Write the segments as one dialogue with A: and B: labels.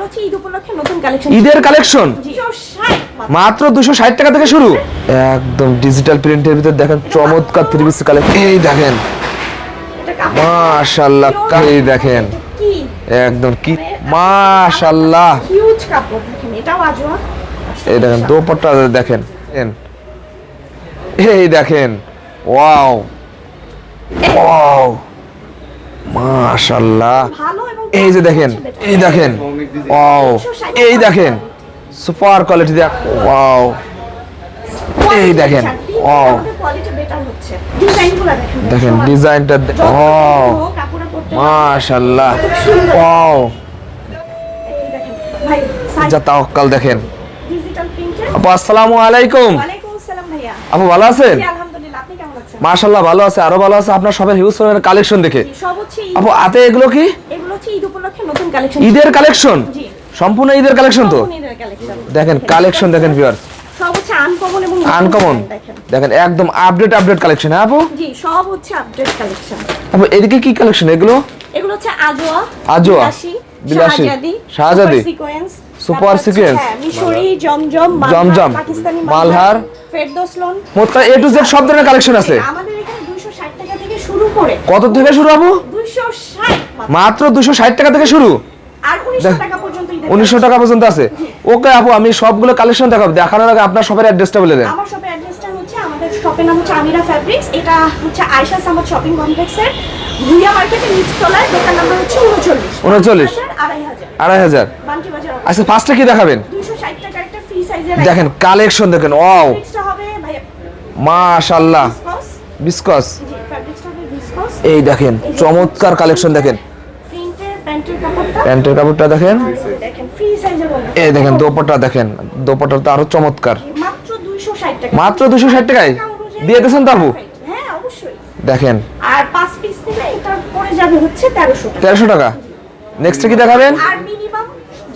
A: এগুলো হচ্ছে ঈদ উপলক্ষে নতুন কালেকশন
B: ঈদের কালেকশন মাত্র। দুশো ষাট টাকা থেকে শুরু? একদম ডিজিটাল প্রিন্টের ভিতর দেখেন চমৎকার থ্রি পিস কালেকশন এই দেখেন।
A: এটা
B: এই দেখেন। একদম কি? মাশাল্লাহ।
A: হিউজ কাপড় দেখেন এটাও আজওয়া
B: এই দেখেন দোপাট্টা দেখেন। এই দেখেন। ওয়াও। ওয়াও। মাশাল্লাহ এই যে দেখেন এই দেখেন ওয়াও এই দেখেন সুপার কোয়ালিটি দেখ ওয়াও এই দেখেন ওয়াও।
A: দেখেন
B: ডিজাইনটা ও
A: কাপড়ে পড়তে
B: মাশাল্লাহ। ওয়াও। যা তাওয়াক্কাল দেখেন। আপু আসসালামু আলাইকুম। আপু ভালো আছেন? মাশাল্লাহ ভালো আছে আরও ভালো আছে। আপনার সবার হিউজ পরিমাণের কালেকশন দেখে।
A: জি, সব হচ্ছে
B: আপু হাতে এগুলো কি?
A: এগুলো হচ্ছে ঈদ উপলক্ষে নতুন কালেকশন
B: ঈদের কালেকশন
A: জি।
B: সম্পূর্ণ ঈদের কালেকশন তো? দেখেন কালেকশন দেখেন ভিউয়ার
A: সব হচ্ছে আনকমন এবং
B: আনকমন
A: দেখেন।
B: দেখেন একদম আপডেট আপডেট কালেকশন হ্যাঁ আপু?
A: জি সব হচ্ছে আপডেট কালেকশন
B: আপু এদিকে কি কালেকশন এগুলো?
A: এগুলো হচ্ছে আজওয়া
B: আজওয়া,
A: বিলাসী শাহজাদি সিকোয়েন্স
B: সুপার সিকোয়েন্স,
A: মিশরি জমজম মালহার,
B: জমজম,
A: পাকিস্তানি
B: মালহার, মোট এ টু জেড সব ধরনের কালেকশন আছে।
A: আমাদের এখানে 260 টাকা থেকে শুরু করে।
B: কত থেকে শুরু আপু
A: 260 মাত্র।
B: মাত্র দুশো ষাট টাকা থেকে শুরু?
A: আর 1900 টাকা পর্যন্ত
B: টাকা আছে। ওকে আপু আমি সবগুলো কালেকশন দেখাবো। দেখানোর আগে আপনার অ্যাড্রেসটা বলে দেন।
A: আমার শপের অ্যাড্রেসটা হচ্ছে আমাদের শপের নাম হচ্ছে আমিরা ফ্যাব্রিক্স এটা হচ্ছে আয়শা সামাদ শপিং কমপ্লেক্সের ভুইয়া মার্কেটের নিচতলায়। দোকান নাম্বার হচ্ছে উনচল্লিশ।
B: 39
A: আড়াই হাজার।
B: আড়াই হাজার।
A: বান্টি বাজার
B: আচ্ছা ফার্স্টে কি দেখাবেন?
A: দুশো ষাট টাকার একটা ফ্রি সাইজের
B: দেখেন কালেকশন দেখেন ওয়াও
A: ভাইয়া
B: মাশাল্লাহ বিসকস এই দেখেন চমৎকার কালেকশন দেখেন।
A: প্যান্টের কাপড়টা।
B: দেখেন। এই দেখেন দোপাট্টা দেখেন। দোপাট্টা তো আরও চমৎকার।
A: মাত্র দুইশো ষাট টাকা।
B: মাত্র 260 টাকায়? দিয়ে দিয়েছেন তো আপু?
A: হ্যাঁ
B: দেখেন।
A: আর পাঁচ পিস নিলে এটা পড়ে যাবে হচ্ছে তেরোশো টাকা।
B: তেরোশো টাকা? নেক্সট কি দেখাবেন?
A: আর মিনিমাম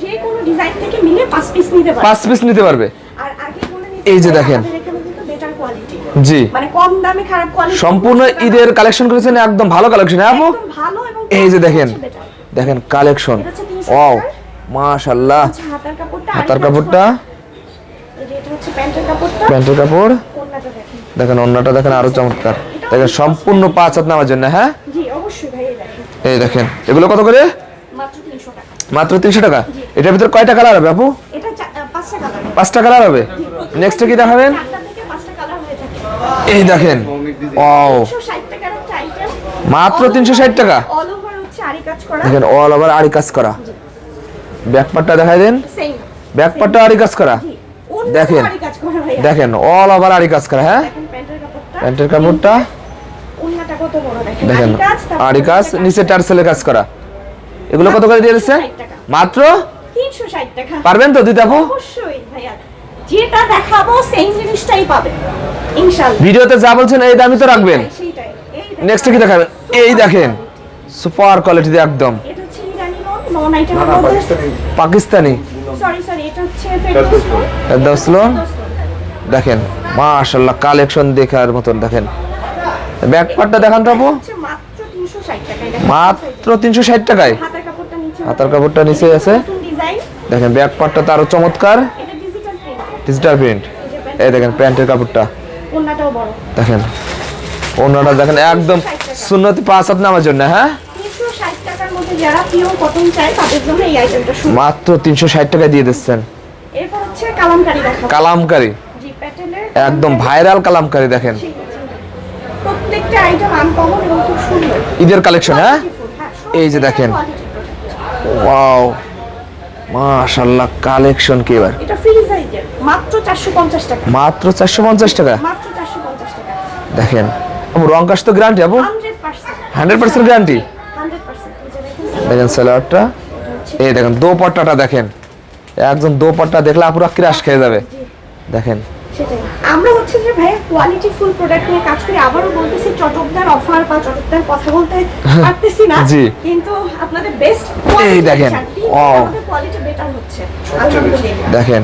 A: যে কোনো ডিজাইন থেকে মিলে পাঁচ পিস নিতে পারবে।
B: পাঁচ পিস নিতে পারবে।
A: আর আগে বলে
B: এই যে দেখেন।
A: আমাদের এখানে কিন্তু বেটার কোয়ালিটি
B: জি।
A: মানে কম দামে খারাপ কোয়ালিটি
B: সম্পূর্ণ ঈদের কালেকশন করেছেন একদম ভালো কালেকশন হ্যাঁ আপু?
A: ভালো
B: এই যে দেখেন দেখেন কালেকশন
A: এটা হচ্ছে 300
B: ওয়াও
A: টাকার। হাতার কাপড়টা প্যান্টের
B: কাপড়?
A: দেখেন।
B: অন্যটা দেখেন আরও চমৎকার। দেখেন সম্পূর্ণ পাঁচ হাত নামার জন্য হ্যাঁ?
A: এই দেখেন।
B: এগুলো কত করে?
A: মাত্র তিনশো টাকা।
B: এটার ভিতরে কয়টা কালার হবে আপু?
A: পাঁচটা কালার
B: হবে। নেক্সট কি দেখাবেন
A: চারটা থেকে পাঁচটা কালার হয়ে থাকে
B: এই দেখেন। ও
A: তিনশো ষাট টাকার একটা
B: মাত্র 360 টাকা? দেখেন অল ওভার আরি কাজ করা। ব্যাক পার্টটা দেখাই দেন।
A: সেম
B: ব্যাক পার্টটা আরি কাজ করা। দেখেন। দেখেন অল ওভার আরি কাজ করা হ্যাঁ?
A: প্যান্টের কাপড়টা। দেখেন আরি কাজ
B: নিচে টার্সেলের কাজ করা। এগুলো কত করে দিয়ে দিচ্ছে
A: 360 টাকা।
B: মাত্র
A: 360 টাকা।
B: পারবেন তো দিতে আপু
A: অবশ্যই ভাইয়া। যেটা দেখাবো সেম জিনিসটাই পাবেন ইনশাআল্লাহ
B: ভিডিওতে যা বলছেন এই দামই তো রাখবেন।
A: সেইটাই এই দেখেন।
B: নেক্সট কি দেখাবেন? এই দেখেন। সুপার কোয়ালিটি একদম।
A: এটা হচ্ছে ইরানি নন নন আইটেমের মধ্যে
B: পাকিস্তানি।
A: সরি সরি এটা হচ্ছে ফেরদৌস
B: স্লো দেখেন মাশাল্লাহ কালেকশন দেখার মতন দেখেন। ব্যাক পার্টটা দেখান তো আপু।
A: মাত্র 360 টাকায় দেখেন।
B: মাত্র তিনশো ষাট টাকায়।
A: হাতার কাপড়টা নিচে
B: হাতার কাপড়টা নিচে আছে। দেখেন ব্যাক পার্টটা তো আরও চমৎকার।
A: ডিজিটাল প্রিন্ট
B: এই দেখেন প্যান্টের কাপড়টা। দেখেন অন্যটা দেখেন একদম সুন্নতি পাঁচ হাত নামার জন্য হ্যাঁ?
A: 360 টাকার মধ্যে যারা পিওর কটন চায় তাদের জন্য এই আইটেমটা শুরু।
B: মাত্র তিনশো ষাট টাকায় দিয়ে দিচ্ছেন।
A: এরপর হচ্ছে কালামকারি
B: একদম ভাইরাল কালামকারি দেখেন।
A: প্রত্যেকটা আইটেম আনকমন এবং খুব সুন্দর।
B: ঈদের কালেকশন হ্যাঁ?
A: হ্যাঁ,
B: এই যে দেখেন। ওয়াও মাশাল্লাহ কালেকশন কি এবার?
A: এটা ফ্রি সাইজের মাত্র 450 টাকা।
B: মাত্র চারশো পঞ্চাশ টাকা?
A: মাত্র 450 টাকা।
B: দেখেন আপু রং কাজ তো গ্যারান্টি আবু?
A: 100%
B: হান্ড্রেড পার্সেন্ট গ্যারান্টি
A: 100% এই দেখেন।
B: সালোয়ারটা এই দেখেন দোপাট্টাটা দেখেন। একজন দোপাট্টা দেখলে আপুরা ক্রাশ খেয়ে যাবে। দেখেন
A: সেটাই। আমরা হচ্ছে যে ভাই কোয়ালিটি ফুল প্রোডাক্ট নিয়ে কাজ করি আবারও বলতেছি চটকদার অফার বা চটকদার কথা বলতে পারতেছি না কিন্তু আপনাদের বেস্ট
B: এই দেখেন.
A: কোয়ালিটি বেটার হচ্ছে।
B: দেখেন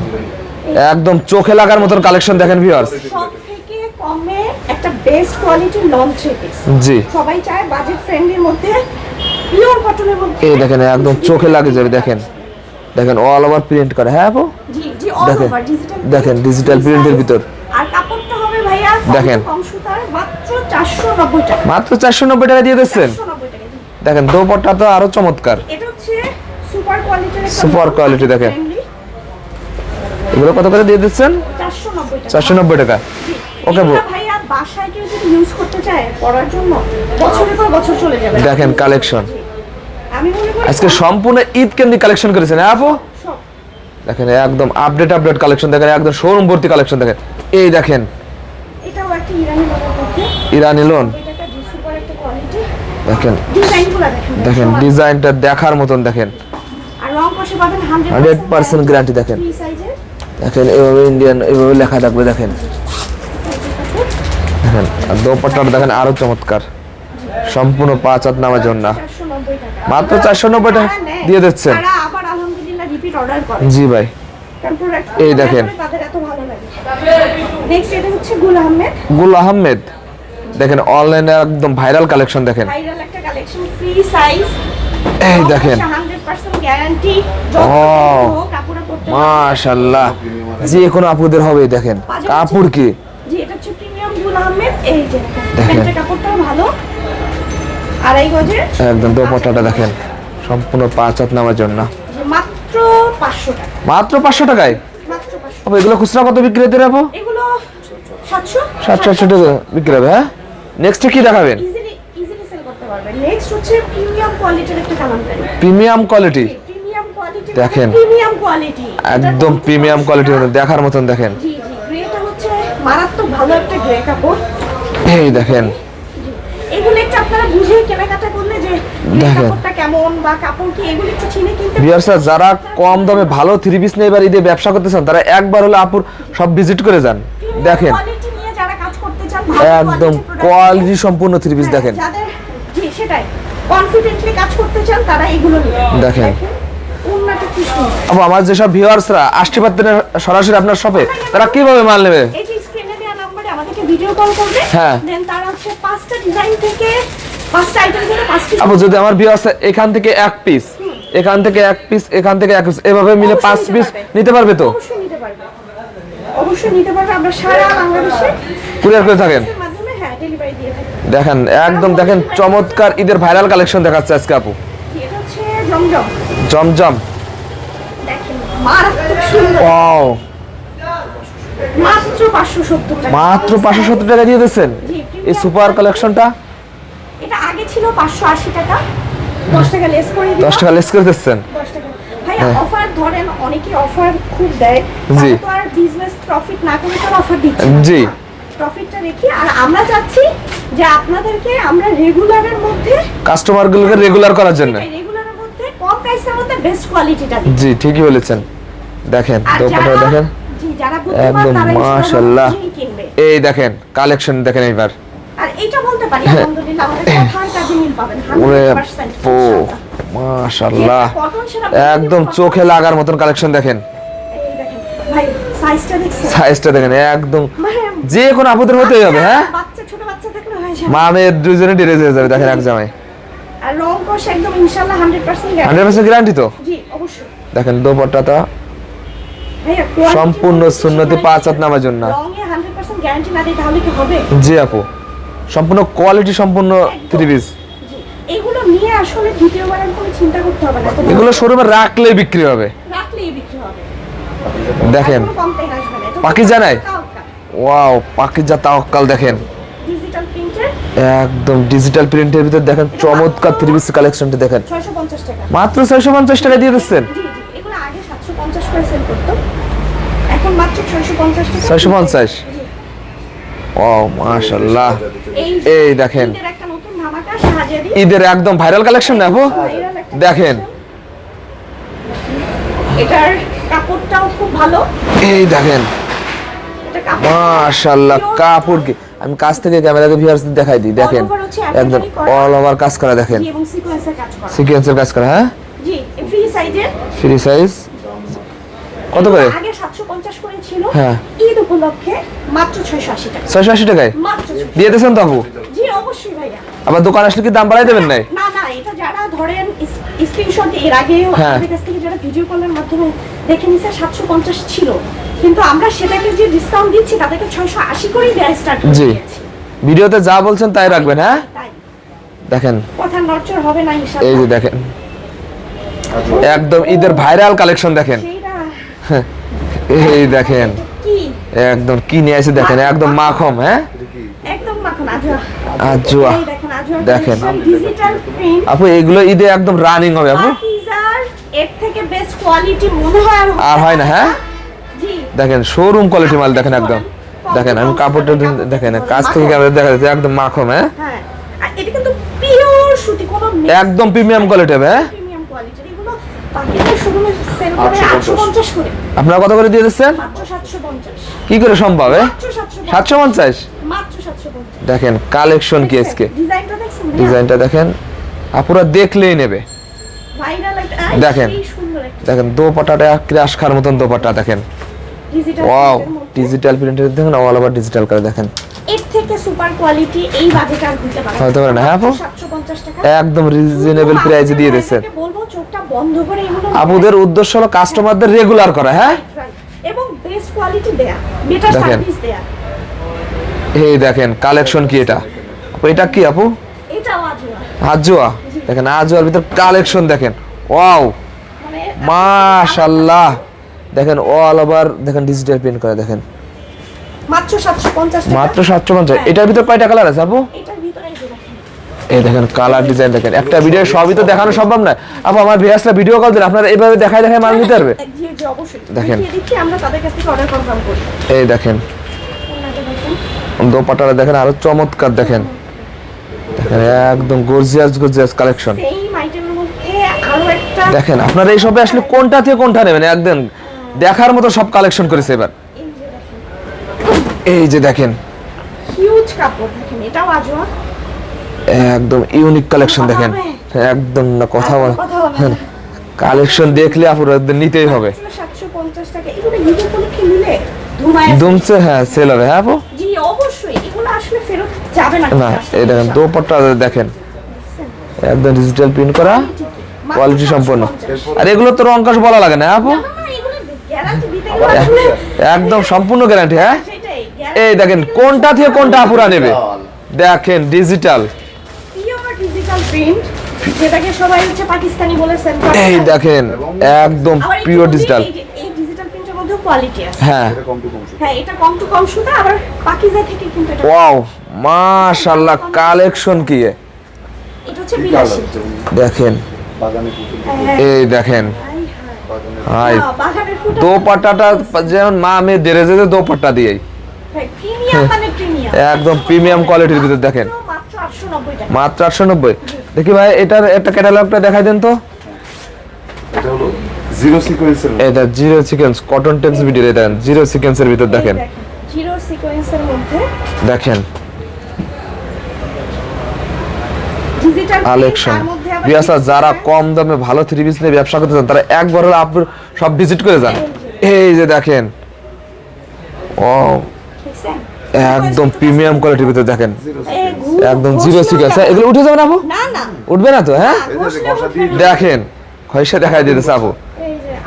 B: একদম চোখে লাগার মতন কালেকশন দেখেন ভিউয়ার্স
A: সব থেকে কমে একটা বেস্ট কোয়ালিটির লং থ্রি পিস
B: জি।
A: সবাই চায় বাজেট ফ্রেন্ডলির মধ্যে পিওর কটনের মধ্যে।
B: এই দেখেন একদম চোখে লাগে যাবে দেখেন। দেখেন অল ওভার প্রিন্ট করে। হ্যাঁ আপু?
A: জি।
B: দেখেন,
A: ডিজিটাল
B: এর ভিতর।
A: আর কাপড়টা হবে ভাইয়া
B: দেখেন।
A: মাত্র 490 টাকা।
B: দিয়ে দিচ্ছেন?
A: 490 টাকা জি।
B: দেখেন দোপাট্টা তো আরও চমৎকার।
A: এটা হচ্ছে সুপার কোয়ালিটির
B: Super দেখেন। এগুলো কত করে দিয়ে দিচ্ছেন?
A: 490 টাকা। এগুলা
B: বউ।
A: বাসায় কেউ যদি ইউজ করতে চায় জন্য বছরের পর বছর চলে যাবে।
B: দেখেন কালেকশন আজকে সম্পূর্ণ ঈদ কেন্দ্রিক কালেকশন করেছেন। হ্যাঁ আপু? দেখেন একদম আপডেট আপডেট কালেকশন দেখেন একদম শোরুম ভর্তি কালেকশন দেখেন। এই দেখেন
A: ইরানি
B: লোন দেখেন
A: দেখেন
B: ডিজাইনটা দেখার মতন দেখেন।
A: পাবেন
B: 100% guarantee দেখেন। দেখেন এভাবে ইন্ডিয়ান এভাবে লেখা থাকবে দেখেন। দেখেন আর দোপাট্টাটা দেখেন আরও চমৎকার। সম্পূর্ণ পাঁচ হাত নামার জন্য
A: 490 টাকা।
B: মাত্র 490 টাকা দিয়ে দিচ্ছেন।
A: অর্ডার করে।
B: জি ভাই। এই দেখেন।
A: নেক্সট এটা হচ্ছে গুল আহমেদ।
B: গুল আহমেদ। দেখেন অনলাইনে একদম ভাইরাল কালেকশন দেখেন।
A: ভাইরাল একটা কালেকশন ফ্রি সাইজ
B: এই দেখেন।
A: 100% গ্যারান্টি
B: ও।
A: কাপড়ে পড়তে
B: মাশাআল্লাহ। যে কোনো আপুদের হবে দেখেন। কাপড় কি?
A: জি এটা হচ্ছে প্রিমিয়াম গুল আহমেদ। এই যে
B: দেখেন।
A: দেখেন। কাপড়টাও ভালো। আড়াই গজের।
B: একদম দোপাট্টাটা দেখেন। সম্পূর্ণ পাঁচ হাত নামার জন্য।
A: মাত্র পাঁচশো টাকা।
B: মাত্র পাঁচশো টাকায়?
A: মাত্র পাঁচশো।
B: আপু এগুলো খুচরা কত বিক্রি হতে আপু
A: এগুলো সাতশো।
B: ষাট সাতশো টাকা বিক্রি হবে হ্যাঁ? নেক্সট কি দেখাবেন?
A: ইজিলি ইজিলি সেল করতে পারবেন। নেক্সট হচ্ছে প্রিমিয়াম কোয়ালিটির একটা kalamkari
B: premium quality
A: premium quality
B: দেখেন।
A: প্রিমিয়াম কোয়ালিটি
B: একদম প্রিমিয়াম কোয়ালিটি দেখার মতন দেখেন।
A: জি জি গ্রেটা হচ্ছে মারাত্মক ভালো একটা গ্রে কাপড়।
B: এই দেখেন
A: বুঝে কেনাকাটা করলে যে
B: দেখেন।
A: কাপড়টা কেমন বা কাপড় কি এগুলো একটু চিনে কিনতে
B: ভিউয়ার্সরা যারা কম দামে ভালো থ্রি পিস নিয়ে এবার ঈদে ব্যবসা করতে চান তারা একবার হলে আপুর সব ভিজিট করে যান। দেখেন। একদম কোয়ালিটি সম্পূর্ণ থ্রি পিস
A: হ্যাঁ,
B: দেখেন।
A: সেটাই। কনফিডেন্টলি কাজ করতে চান তারা এগুলো
B: দেখেন। আপু আমার যেসব ভিউয়ার্সরা আসতে পারতেন সরাসরি আপনার শপে তারা কীভাবে মাল নেবে?
A: ভিডিও কল করবে
B: হ্যাঁ।
A: দেন তারা হচ্ছে পাঁচটা ডিজাইন থেকে
B: আপু যদি আমার ভিউয়ার্স এখান থেকে এক পিস এখান থেকে এক পিস এখান থেকে এক পিস এভাবে মিলে পাঁচ পিস নিতে পারবে তো?
A: অবশ্যই নিতে পারবে। অবশ্যই নিতে পারবে। আমরা সারা বাংলাদেশে
B: কুরিয়ার করে থাকেন।
A: হ্যাঁ
B: দেখেন একদম দেখেন চমৎকার ঈদের ভাইরাল কালেকশন দেখাচ্ছে আজকে আপু।
A: জমজম। মাত্র পাঁচশো সত্তর টাকা।
B: দিয়ে দিচ্ছেন এই সুপার কালেকশনটা
A: আগে ছিল পাঁচশো আশি টাকা। দশ টাকা লেস করে দিলাম।
B: দশ টাকা লেস করে দিচ্ছেন?
A: দশ টাকা ভাইয়া অফার ধরেন অনেকে অফার খুব দেয়।
B: জি।
A: তো আর বিজনেস প্রফিট না করে তার অফার দিচ্ছে
B: জি।
A: প্রফিটটা রেখে আর আমরা চাচ্ছি যে আপনাদেরকে আমরা রেগুলারের মধ্যে
B: কাস্টমারগুলোকে রেগুলার করার জন্য।
A: রেগুলারের মধ্যে কম প্রাইসের মধ্যে বেস্ট কোয়ালিটিটা দিই
B: জি ঠিকই বলেছেন। দেখেন দোপাটা দেখেন।
A: জি যারা বুদ্ধিমান তারা
B: মাশাআল্লাহ এই দেখেন কালেকশন দেখেন এইবার।
A: আর বলতে পারি আলহামদুলিল্লাহ আমাদের কথার কাজে মিল পাবেন 100%
B: পো
A: ইনশাআল্লাহ।
B: মাশাআল্লাহ একদম চোখে লাগার মতন কালেকশন দেখেন।
A: ভাই সাইজটা
B: দেখেন একদম
A: মানে
B: যে কোনো আপুদের হতেই হবে হ্যাঁ?
A: বাচ্চা ছোট বাচ্চা থাকলে হয়ে যাবে
B: মামের দুজনে হয়ে যাবে দেখেন এক জামাই।
A: আর রং কোর্স একদম ইনশাআল্লাহ 100% গ্যারান্টি
B: তো?
A: জি অবশ্যই।
B: দেখেন দোপাট্টাটা সম্পূর্ণ সুন্নতি পাঁচ। হাত নামার জন্য।
A: রঙে 100% গ্যারান্টি না দিই তাহলে কি হবে?
B: জি আপু। সম্পূর্ণ কোয়ালিটি সম্পূর্ণ থ্রি পিস
A: এগুলো নিয়ে আসলে দ্বিতীয়বারের কোনো চিন্তা করতে হবে না।
B: এগুলো শোরুমে রাখলে বিক্রি হবে।
A: রাখলেই বিক্রি হবে।
B: দেখেন। পাখি জানায়? ওয়াও পাকিজা তাওয়াক্কাল দেখেন।
A: ডিজিটাল প্রিন্টের
B: একদম ডিজিটাল প্রিন্টের ভিতর দেখেন চমৎকার থ্রি পিস কালেকশনটা দেখেন।
A: 650 টাকা।
B: মাত্র ছয়শো পঞ্চাশ টাকা দিয়ে দিচ্ছেন।
A: এগুলো আগে 750 করে সেল করতো। এখন মাত্র 650 টাকা।
B: ছয়শো পঞ্চাশ।
A: জি।
B: ও মাশাল্লাহ
A: এই
B: দেখেন।
A: ঈদের
B: একদম ভাইরাল কালেকশন না আপু? দেখেন।
A: এটার কাপড়টাও খুব ভালো।
B: এই দেখেন। মাশাল্লাহ কাপড় কি? আমি কাছ থেকে ক্যামেরাতে ভিউয়ার্স দেখাই দিই দেখেন। একদম অল ওভার কাজ করা দেখেন।
A: সিকোয়েন্সের কাজ করা।
B: কাজ হ্যাঁ?
A: জি ফ্রি সাইজের
B: ফ্রি সাইজ কত করে?
A: আগে 750 করে ছিল।
B: হ্যাঁ।
A: ঈদ উপলক্ষে মাত্র 680 টাকা।
B: ছয়শো আশি টাকায়?
A: মাত্র
B: দিয়ে দিয়েছেন তো আপু
A: জি অবশ্যই ভাইয়া।
B: আবার দোকান আসলে কি দাম বাড়াই দেবেন নাই?
A: না না এটা যারা ধরেন স্ক্রিনশট এর আগে
B: হ্যাঁ।
A: আমাদের কাছ থেকে যারা ভিডিও কলের মাধ্যমে দেখে নিছে সাতশো পঞ্চাশ ছিল। কিন্তু আমরা সেটাকে যে ডিসকাউন্ট দিচ্ছি তাদেরকে ছয়শো আশি করেই দেওয়া স্টার্ট
B: জি। ভিডিওতে যা বলছেন তাই রাখবেন হ্যাঁ? দেখেন।
A: কথা নড়চড় হবে না
B: এই যে দেখেন। একদম ঈদের ভাইরাল কালেকশন দেখেন।
A: সেইটা
B: এই দেখেন। একদম কি নিয়ে এসে দেখেন একদম মাখম হ্যাঁ?
A: একদম মাখন আজুয়া। দেখেন ডিজিটাল প্রিন্ট
B: আপু এগুলো ঈদে একদম রানিং হবে আপু।
A: এর থেকে বেস্ট কোয়ালিটি মনে হয় আর
B: আর হয় না হ্যাঁ?
A: জি।
B: দেখেন শোরুম কোয়ালিটি মাল দেখেন একদম। দেখেন আমি কাপড়টা দেখেন কাছ থেকে ক্যামেরা দেখা যাচ্ছে একদম মাখম হ্যাঁ?
A: হ্যাঁ। আর এটা কিন্তু পিওর সুতি কোনো
B: একদম প্রিমিয়াম কোয়ালিটি হবে হ্যাঁ
A: প্রিমিয়াম কোয়ালিটির এগুলো পাকিজার শোরুমে সেল করে 850 করে
B: আপনারা কত করে দিয়ে দিচ্ছেন?
A: মাত্র 750
B: কি করে সম্ভব
A: মাত্র 750
B: সাতশো পঞ্চাশ?
A: মাত্র 750
B: দেখেন কালেকশন কি আজকে?
A: ডিজাইনটা
B: দেখেন। আপুরা দেখলেই নেবে। দেখেন। দেখেন দোপাটাটা ক্রাশ খার মতন দোপাটা দেখেন। ওয়াও ডিজিটাল প্রিন্টের দেখেন অল ওভার ডিজিটাল করে দেখেন।
A: এর থেকে সুপার কোয়ালিটি এই বাজেট আর
B: হতে পারে না, হ্যাঁ আপু?
A: 750 টাকা।
B: একদম রিজনেবল প্রাইসে দিয়ে
A: চোখটা বন্ধ করে
B: আপুদের উদ্দেশ্য হলো কাস্টমারদের রেগুলার করা হ্যাঁ?
A: এবং বেস্ট কোয়ালিটি দেয়া বেটার। সার্ভিস দেয়া।
B: এই দেখেন কালেকশন কি এটা? এটা কি আপু?
A: এটাও আজুয়া।
B: আজোয়া? দেখেন আজোয়ার ভিতর কালেকশন দেখেন। ওয়াও
A: মানে
B: মাশাআল্লাহ দেখেন অল ওভার দেখেন ডিজিটাল প্রিন্ট করে দেখেন।
A: মাত্র 750 টাকা।
B: মাত্র সাতশো পঞ্চাশ। এটার ভিতর কয়টা কালার আছে আপু?
A: এটার ভিতরে এই যে দেখেন
B: এই দেখেন কালার ডিজাইন দেখেন। একটা ভিডিও সবই তো দেখানো সম্ভব নয়। আপু আমার ভিয়াসটা ভিডিও কল দিন আপনারা এইভাবে দেখায় দেখায় মাল নিতে পারবে?
A: জি জি অবশ্যই।
B: দেখেন।
A: দেখিয়ে আমরা তাদের কাছ থেকে অর্ডার কনফার্ম করি
B: এই দেখেন।
A: ওনাকে দেখেন
B: আরও চমৎকার দেখেন। দেখেন একদম গর্জিয়াস গর্জিয়াস কালেকশন দেখেন আপনারা এই সবে আসলে কোনটা থেকে কোনটা নেবেন? একদম দেখার মতো সব কালেকশন করেছে এবার।
A: এই যে দেখেন। হিউজ কাপড় দেখেন এটাও আজওয়া
B: একদম ইউনিক কালেকশন দেখেন। একদম না কথা বলা। কালেকশন দেখলে আপনারা নিতেই হবে। দুমছে হ্যাঁ সেল হবে। হ্যাঁ আপু?
A: না।
B: এই দেখেন দোপাট্টা দেখেন। একদম ডিজিটাল প্রিন্ট করা কোয়ালিটি সম্পন্ন। আর এগুলো তো রংকাশ বলা লাগে না আপু?
A: গেলে আসলে
B: একদম সম্পূর্ণ গ্যারান্টি হ্যাঁ? এই দেখেন কোনটা থেকে কোনটা আপুরা নেবে? দেখেন ডিজিটাল
A: প্রিন্ট যেটাকে সবাই হচ্ছে পাকিস্তানি বলে
B: এই দেখেন একদম পিওর ডিজিটাল
A: এই ডিজিটাল প্রিন্টের মধ্যেও কোয়ালিটি আছে।
B: হ্যাঁ।
A: হ্যাঁ এটা কম টু কম সুতা আবার পাকিজা থেকে কিন্তু এটা
B: ওয়াও মাশাআল্লাহ কালেকশন কি
A: এটা হচ্ছে বিলাসী।
B: দেখেন।
A: হ্যাঁ,
B: এই দেখেন। হাই।
A: হ্যাঁ, বাগানের ফুটা
B: দোপাট্টাটা যেমন মা মেয়ে দেড়ে যেতে দোপাট্টা দিয়েই।
A: মানে
B: একদম প্রিমিয়াম কোয়ালিটির ভিতর দেখেন।
A: মাত্র 890
B: মাত্র আটশো নব্বই। দেখি ভাই এটার একটা ক্যাটালগটা দেখাই দেন তো।
C: এটা হলো জিরো সিকোয়েন্সের
B: এটা zero sequence cotton tex video এটা জিরো সিকোয়েন্সের ভিতর দেখেন।
A: জিরো সিকোয়েন্সের মধ্যে
B: দেখেন। কালেকশন বিয়াসা যারা কম দামে ভালো থ্রি পিস নিয়ে ব্যবসা করতে চান তারা একবার হলে আপনি সব ভিজিট করে যান। এই যে। দেখেন। ও একদম প্রিমিয়াম কোয়ালিটির ভিতর দেখেন। একদম জিরো সিকোয়েন্স এগুলো উঠে যাবে না আপু?
A: না না।
B: উঠবে না তো হ্যাঁ। দেখেন খয়সা দেখাই দিতেছে আপু।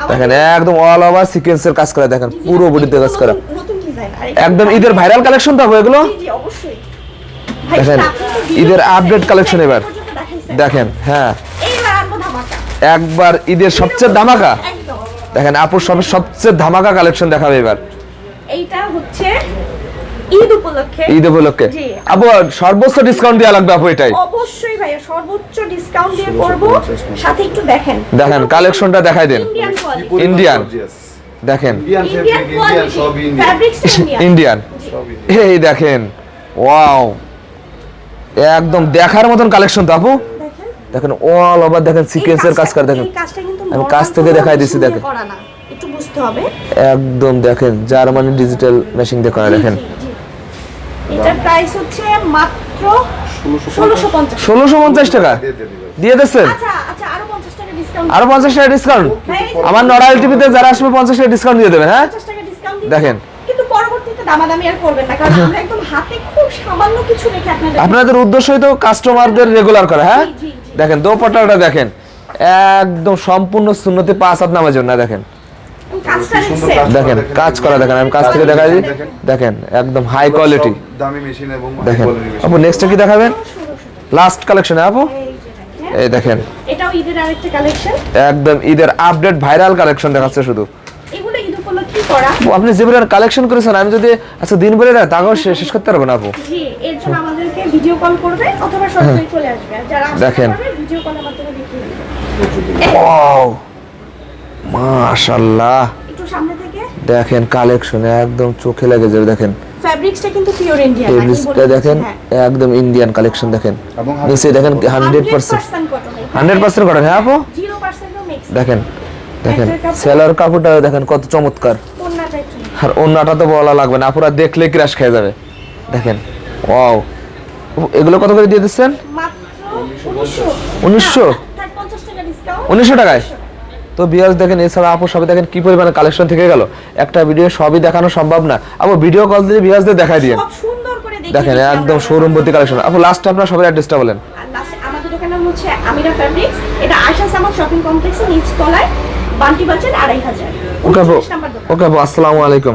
B: দেখেন একদম অল ওভার সিকোয়েন্সের কাজ করা দেখেন পুরো বডিতে কাজ করা।
A: নতুন- নতুন ডিজাইন
B: একদম ঈদের ভাইরাল কালেকশন তো এগুলো?
A: জি জি অবশ্যই।
B: দেখেন, ঈদের আপডেট কালেকশন এবার। দেখেন হ্যাঁ। একবার ঈদের সবচেয়ে ধামাকা? দেখেন আপুর সব সবচেয়ে ধামাকা কালেকশন দেখাবে এবার।
A: এইটা হচ্ছে ঈদ উপলক্ষে।
B: ঈদ উপলক্ষে।
A: জি।
B: আপু সর্বোচ্চ ডিসকাউন্ট দেওয়া লাগবে আপু এটাই।
A: অবশ্যই ভাইয়া সর্বোচ্চ ডিসকাউন্ট দিয়ে করব। সাথে একটু দেখেন।
B: দেখেন কালেকশনটা দেখাই দেন।
A: ইন্ডিয়ান
B: দেখেন।
C: ইন্ডিয়ান
B: এই দেখেন ওয়াও একদম দেখার মতন কালেকশন তো আপু।
A: দেখেন।
B: দেখেন অল ওভার দেখেন সিকোয়েন্সের কাজ করে দেখেন। আমি কাছ থেকে দেখাই দিছি দেখেন।
A: করা না। একটু বুঝতে হবে।
B: একদম দেখেন জার্মানি ডিজিটাল মেশিন দিয়ে করা দেখেন।
A: প্রাইস হচ্ছে মাত্র ষোলোশো পঞ্চাশ।
B: ষোলোশো পঞ্চাশ টাকা।
C: দিয়ে
B: দিচ্ছেন?
A: আচ্ছা আচ্ছা আরও পঞ্চাশ টাকা ডিসকাউন্ট
B: আরও পঞ্চাশ টাকা ডিসকাউন্ট আমার নড়াইল টিভিতে যারা আসবে পঞ্চাশ টাকা ডিসকাউন্ট দিয়ে দেবেন হ্যাঁ?
A: পঞ্চাশ টাকা ডিসকাউন্ট
B: দেখেন।
A: কিন্তু পরবর্তীতে দামাদামি আর করবেন না কারণ আমরা একদম হাতে খুব সামান্য কিছু রেখে আপনাদের
B: আপনাদের উদ্দেশ্যই তো কাস্টমারদের রেগুলার করা হ্যাঁ। দেখেন দোপাট্টাটা দেখেন। একদম সম্পূর্ণ শূন্যতে পাঁচ হাত নামার জন্য দেখেন। দেখেন কাজ করা দেখেন আমি কাজ থেকে দেখাই দিই
C: দেখেন।
B: একদম হাই কোয়ালিটি
C: দামি মেশিন এবং
B: দেখেন আপু নেক্সটটা কি দেখাবেন? লাস্ট কালেকশন আপু?
A: এই দেখেন। এটাও ঈদের আরেকটা কালেকশন
B: একদম ঈদের আপডেট ভাইরাল কালেকশন দেখাচ্ছে শুধু। আপনি যে পরিমাণ কালেকশন করেছেন আমি যদি আচ্ছা দিন বলে দেয় তাকেও শেষ শেষ করতে পারব না আপু।
A: জি এর জন্য আমাদেরকে ভিডিও কল করবে অথবা সরাসরি চলে আসবে। যারা
B: দেখেন।
A: ভিডিও কলের মাধ্যমে
B: মাশাআল্লাহ।
A: একটু সামনে থেকে।
B: দেখেন কালেকশন একদম চোখে লেগে যাবে দেখেন।
A: ফ্যাব্রিক্সটা কিন্তু পিওর ইন্ডিয়ান
B: টেবিলসটা দেখেন একদম ইন্ডিয়ান কালেকশন দেখেন। নিচে দেখেন হান্ড্রেড পার্সেন্ট হান্ড্রেড পার্সেন্ট করেন হ্যাঁ আপু?
A: মিক্স
B: দেখেন দেখেন সেলার কাপড়টা দেখেন কত চমৎকার। আর অন্যটা তো বলা লাগবে না পুরা দেখলে ক্রাশ খেয়ে যাবে। দেখেন ওয়াও এগুলো কত করে দিয়ে দিচ্ছেন?
A: মাত্র
B: 1900?
A: তার 50 টাকা ডিসকাউন্ট
B: উনিশশো টাকায়? তো বিয়াস দেখেন এছাড়া আপু সবই দেখেন কি পরিমাণে কালেকশন থেকে গেল? একটা ভিডিও সবই দেখানো সম্ভব না। আপু ভিডিও কল দিয়ে। বিয়ার্সদের দেখাই
A: দেখিয়ে
B: দেখেন একদম। শোরুম ভর্তি কালেকশন আপু লাস্টে আপনার সবাই অ্যাড্রেসটা বলেন।
A: আমাদের দোকানের হচ্ছে আমিরা ফ্যাব্রিক্স এটা আয়শা সামাদ শপিং কমপ্লেক্সের নিচতলায় বান্টি বাজার আড়াই হাজার।
B: ওকে আপু ওকে আপু আসসালামু আলাইকুম।